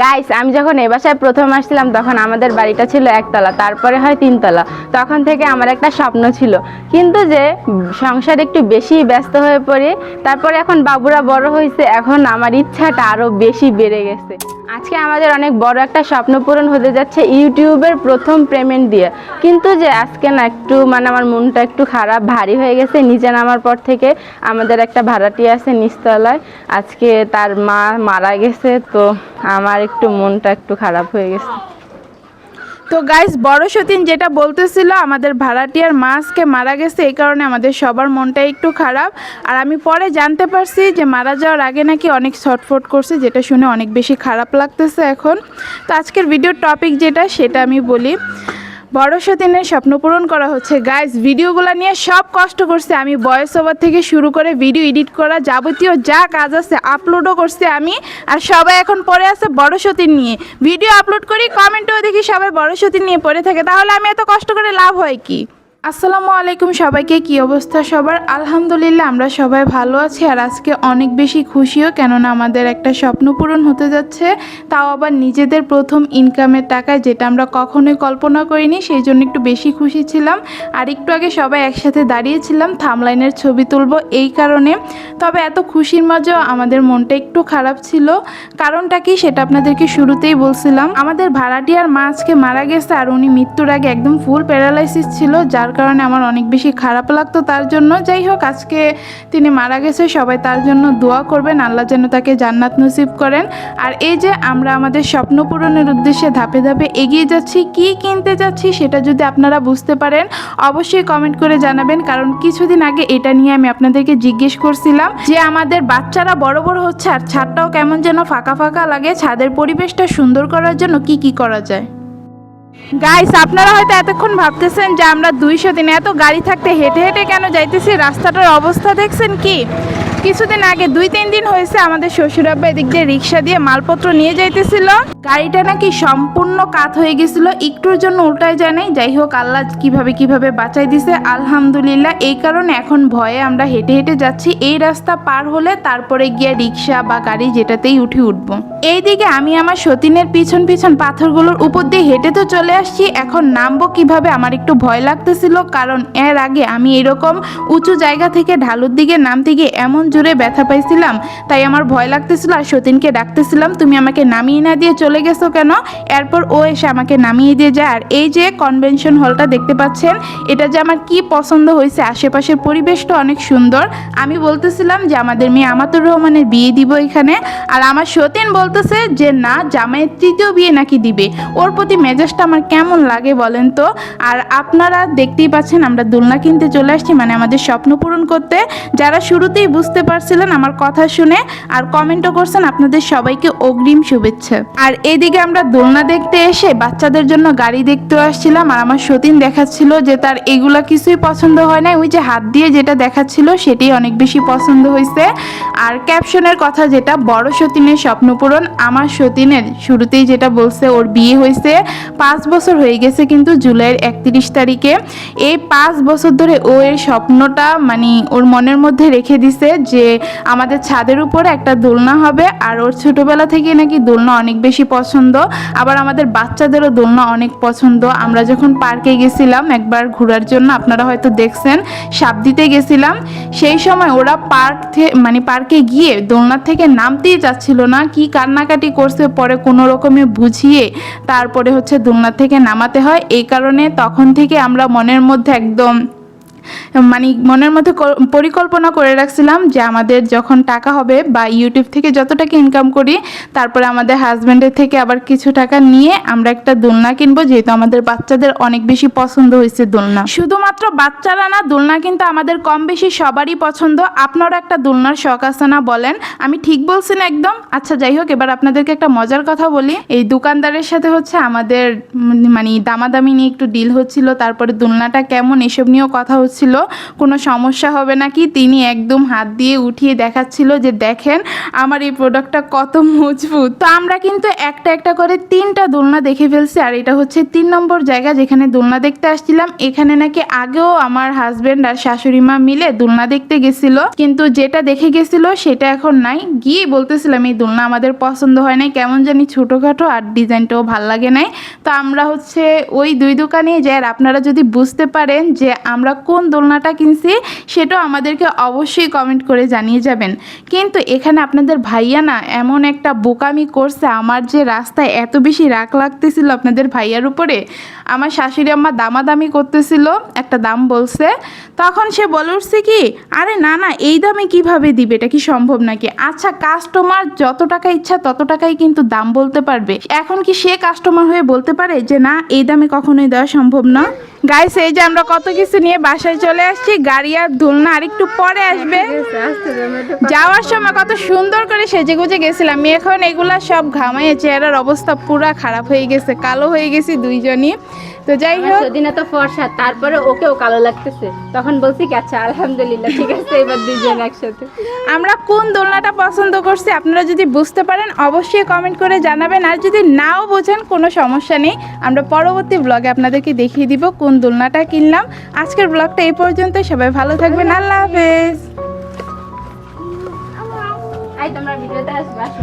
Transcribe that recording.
Guys আমি যখন এ বাসায় প্রথম আসছিলাম, তখন আমাদের বাড়িটা ছিল একতলা, তারপরে হয় তিনতলা। তখন থেকে আমার একটা স্বপ্ন ছিল। কিন্তু যে সংসার একটু বেশি ব্যস্ত হয়ে পড়ে, তারপরে এখন বাবুরা বড় হয়েছে এখন আমার ইচ্ছাটা আরও বেশি বেড়ে গেছে। আজকে আমাদের অনেক বড় একটা স্বপ্ন পূরণ হতে যাচ্ছে ইউটিউবের প্রথম পেমেন্ট দিয়ে। কিন্তু যে আজকে না একটু মানে আমার মনটা একটু খারাপ, ভারী হয়ে গেছে। নিচে নামার পর থেকে আমাদের একটা ভাড়াটি আছে নিচতলায়। আজকে তার মা মারা গেছে, তো আমার একটু মনটা একটু খারাপ হয়ে গেছে। তো গাইস বড় সতীন যেটা বলতেছিল, আমাদের ভাড়াটিয়ার মাছকে মারা গেছে, এই কারণে আমাদের সবার মনটা একটু খারাপ। আর আমি পরে জানতে পারছি যে মারা যাওয়ার আগে নাকি অনেক ছটফট করছে, যেটা শুনে অনেক বেশি খারাপ লাগতেছে এখন। তো আজকের ভিডিওর টপিক যেটা, সেটা আমি বলি। বড় সতীনের স্বপ্ন পূরণ করা হচ্ছে। গাইস ভিডিওগুলো নিয়ে সব কষ্ট করছে। আমি বয়স ওভার থেকে শুরু করে ভিডিও এডিট করা যাবতীয় যা কাজ আছে আপলোডও করছে আমি। আর সবাই এখন পড়ে আছে বড় সতীন নিয়ে। ভিডিও আপলোড করি কমেন্টও দেখি সবাই বড় সতীন নিয়ে পড়ে থাকে। তাহলে আমি এত কষ্ট করে লাভ হয় কি? আসসালামু আলাইকুম সবাইকে, কি অবস্থা সবার? আলহামদুলিল্লাহ, আমরা সবাই ভালো আছি আর আজকে অনেক বেশি খুশিও কেননা আমাদের একটা স্বপ্ন পূরণ হতে যাচ্ছে। তাও আবার নিজেদের প্রথম ইনকামের টাকায়, যেটা আমরা কখনোই কল্পনা করিনি, সেই জন্য একটু বেশি খুশি ছিলাম। আর একটু আগে সবাই একসাথে দাঁড়িয়েছিলাম থামলাইনের ছবি তুলব এই কারণে। তবে এত খুশির মাঝেও আমাদের মনটা একটু খারাপ ছিল। কারণটা কি সেটা আপনাদেরকে শুরুতেই বলছিলাম। আমাদের ভাড়াটিয়ার মা আজকে মারা গেছে আর উনি মৃত্যুর আগে একদম ফুল প্যারালাইসিস ছিল, যার কারণে আমার অনেক বেশি খারাপ লাগতো তার জন্য। যাই হোক, আজকে তিনি মারা গেছে, সবাই তার জন্য দোয়া করবেন, আল্লাহ যেন তাকে জান্নাত নসিব করেন। আর এই যে আমরা আমাদের স্বপ্ন পূরণের উদ্দেশ্যে ধাপে ধাপে এগিয়ে যাচ্ছি, কি কিনতে যাচ্ছি সেটা যদি আপনারা বুঝতে পারেন, অবশ্যই কমেন্ট করে জানাবেন। কারণ কিছুদিন আগে এটা নিয়ে আমি আপনাদেরকে জিজ্ঞেস করছিলাম যে আমাদের বাচ্চারা বড় বড় হচ্ছে আর ছাদটাও কেমন যেন ফাঁকা ফাঁকা লাগে, ছাদের পরিবেশটা সুন্দর করার জন্য কি কি করা যায়? গাইস আপনারা হয়তো এতক্ষণ ভাবতেছেন যে আমরা দুইশো দিনে এত গাড়ি থাকতে হেঁটে হেঁটে কেন যাইতেছি? রাস্তাটার অবস্থা দেখছেন কি? কিছুদিন আগে দুই, তিন দিন হয়েছে আমাদের শ্বশুরাব্বা এদিক দিয়ে রিক্সা দিয়ে মালপত্র নিয়ে যাইতেছিল। গাড়িটা নাকি সম্পূর্ণ কাত হয়ে গেছিল, একটুর জন্য উল্টায় যায় নাই। যাই হোক, আল্লাহ কীভাবে কীভাবে বাঁচাই দিছে, আলহামদুলিল্লাহ। এই কারণে এখন ভয়ে আমরা হেঁটে হেঁটে যাচ্ছি। এই রাস্তা পার হলে তারপরে গিয়ে রিক্সা বা গাড়ি যেটাতেই উঠে উঠবো। এইদিকে আমি আমার সতীনের পিছন পিছন পাথরগুলোর উপর দিয়ে হেঁটে তো চলে আসছি। এখন নামবো কীভাবে আমার একটু ভয় লাগতেছিল, কারণ এর আগে আমি এরকম উঁচু জায়গা থেকে ঢালুর দিকে নামতে গিয়ে এমন জোরে ব্যথা পাইছিলাম, তাই আমার ভয় লাগতেছিল আর সতীনকে ডাকতেছিলাম, তুমি আমাকে নামিয়ে না দিয়ে চলে গেছো কেন? এরপর ও এসে আমাকে নামিয়ে দিয়ে যায়। আর এই যে কনভেনশন হলটা দেখতে পাচ্ছেন, এটা যে আমার কি পছন্দ হয়েছে, আশেপাশের পরিবেশটা অনেক সুন্দর। আমি বলতেছিলাম যে, আমাদের মেয়ে আমাতুর রহমানের বিয়ে দিব এখানে। আর আমার সতীন বলতেছে যে, না, জামাইয়ের তৃতীয় বিয়ে নাকি দিবে। ওর প্রতি মেজাজটা আমার কেমন লাগে বলেন তো? আর আপনারা দেখতেই পাচ্ছেন, আমরা দোলনা কিনতে চলে আসছি মানে আমাদের স্বপ্ন পূরণ করতে। যারা শুরুতেই বুঝতে পারছিলেন আমার কথা শুনে আর কমেন্টও করছেন আপনাদের সবাইকে অগ্রিম শুভেচ্ছা। আর এদিকে আমরা দোলনা দেখতে এসে বাচ্চাদের জন্য গাড়ি দেখতে আসছিলাম আর আমার সতীন দেখাচ্ছিল যে তার এগুলা কিছুই পছন্দ হয় না ওই যে হাত দিয়ে যেটা দেখাচ্ছিল সেটি অনেক বেশি পছন্দ হয়েছে আর ক্যাপশনের কথা যেটা, বড় সতীনের স্বপ্ন পূরণ আমার সতীনের। শুরুতেই যেটা বলছে, ওর বিয়ে হয়েছে পাঁচ বছর হয়ে গেছে কিন্তু জুলাইয়ের একত্রিশ তারিখে। এই পাঁচ বছর ধরে ও এর স্বপ্নটা মানে ওর মনের মধ্যে রেখে দিছে যে আমাদের ছাদের উপরে একটা দোলনা হবে, আর ওর ছোটোবেলা থেকে নাকি দোলনা অনেক বেশি পছন্দ। আবার আমাদের বাচ্চাদেরও দোলনা অনেক পছন্দ। আমরা যখন পার্কে গেছিলাম একবার ঘোরার জন্য, আপনারা হয়তো দেখছেন সাপ দিতে গেছিলাম। সেই সময় ওরা পার্ক মানে পার্কে গিয়ে দোলনার থেকে নামতেই চাচ্ছিল না, কি কান্নাকাটি করছে, পরে কোনো রকমে বুঝিয়ে তারপরে হচ্ছে দোলনা থেকে নামাতে হয়। এই কারণে তখন থেকে আমরা মনের মধ্যে একদম মানে মনের মধ্যে পরিকল্পনা করে রাখছিলাম যে আমাদের যখন টাকা হবে বা ইউটিউব থেকে যত টাকা ইনকাম করি, তারপরে আমাদের হাজব্যান্ডের থেকে আবার কিছু টাকা নিয়ে আমরা একটা দোলনা কিনবো, যেহেতু আমাদের বাচ্চাদের অনেক বেশি পছন্দ হয়েছে দোলনা। শুধুমাত্র বাচ্চারা না, দোলনা কিন্তু আমাদের কম বেশি সবারই পছন্দ। আপনারা একটা দোলনার শখ আছে না বলেন? আমি ঠিক বলছি না একদম? আচ্ছা যাই হোক, এবার আপনাদেরকে একটা মজার কথা বলি। এই দোকানদারের সাথে হচ্ছে আমাদের মানে দামাদামি নিয়ে একটু ডিল হচ্ছিল, তারপরে দোলনাটা কেমন, এসব নিয়েও কথা হচ্ছিল। করছিল কোনো সমস্যা হবে নাকি? তিনি একদম হাত দিয়ে উঠিয়ে দেখাচ্ছিল যে দেখেন আমার এই প্রোডাক্টটা কত মজবুত। তো আমরা কিন্তু একটা একটা করে তিনটা দোলনা দেখে ফেলছি, আর এটা হচ্ছে তিন নম্বর জায়গা যেখানে দোলনা দেখতে আসছিলাম। এখানে নাকি আগেও আমার হাজবেন্ড আর শাশুড়ি মা মিলে দোলনা দেখতে গেছিল, কিন্তু যেটা দেখে গেছিল সেটা এখন নাই। গিয়ে বলতেছিলাম, এই দোলনা আমাদের পছন্দ হয় নাই, কেমন জানি ছোটোখাটো আর ডিজাইনটাও ভালো লাগে নাই। তো আমরা হচ্ছে ওই দুই দোকানে যাই, আর আপনারা যদি বুঝতে পারেন যে আমরা কোন দোলনাটা কিনছি, সেটাও আমাদেরকে অবশ্যই কমেন্ট করে জানিয়ে যাবেন। কিন্তু এখানে আপনাদের ভাইয়া না এমন একটা বোকামি করছে, আমার যে রাস্তায় এত বেশি রাগ লাগতেছিল আপনাদের ভাইয়ার উপরে। আমার শাশুড়ি আম্মা দামাদামি করতেছিল, একটা দাম বলছে। তখন সে বলে উঠছে কি, আরে না না, এই দামে কীভাবে দিবে? এটা কি সম্ভব নাকি? আচ্ছা কাস্টমার যত টাকা ইচ্ছা তত টাকাই কিন্তু দাম বলতে পারবে। এখন কি সে কাস্টমার হয়ে বলতে পারে যে, না, এই দামে কখনোই দেওয়া সম্ভব না? গাইস এই যে আমরা কত কিছু নিয়ে বাসায় চলে আসছি। গাড়ি আর দোলনা আর একটু পরে আসবে। যাওয়ার সময় কত সুন্দর করে সেজে গুজে গেছিলাম। এখন এগুলা সব ঘামাইয়ে চেহারার অবস্থা পুরা খারাপ হয়ে গেছে, কালো হয়ে গেছি দুইজনই। তো যাই হোক। সেদিনে তো ফর্সা তারপরে ওকেও কালো লাগতেছে। তখন বলছি কি আচ্ছা আলহামদুলিল্লাহ ঠিক আছে এবার দুইজন একসাথে। আমরা কোন দোলনাটা পছন্দ করছি আপনারা যদি বুঝতে পারেন অবশ্যই কমেন্ট করে জানাবেন। আর যদি নাও বোঝেন কোনো সমস্যা নেই। আমরা পরবর্তী ব্লগে আপনাদেরকে দেখিয়ে দিব কোন দোলনাটা কিনলাম। আজকের ব্লগটা এই পর্যন্ত সবাই ভালো থাকবেন। আল্লাহ হাফেজ। আই তোমরা ভিডিওতে আসবে। আসো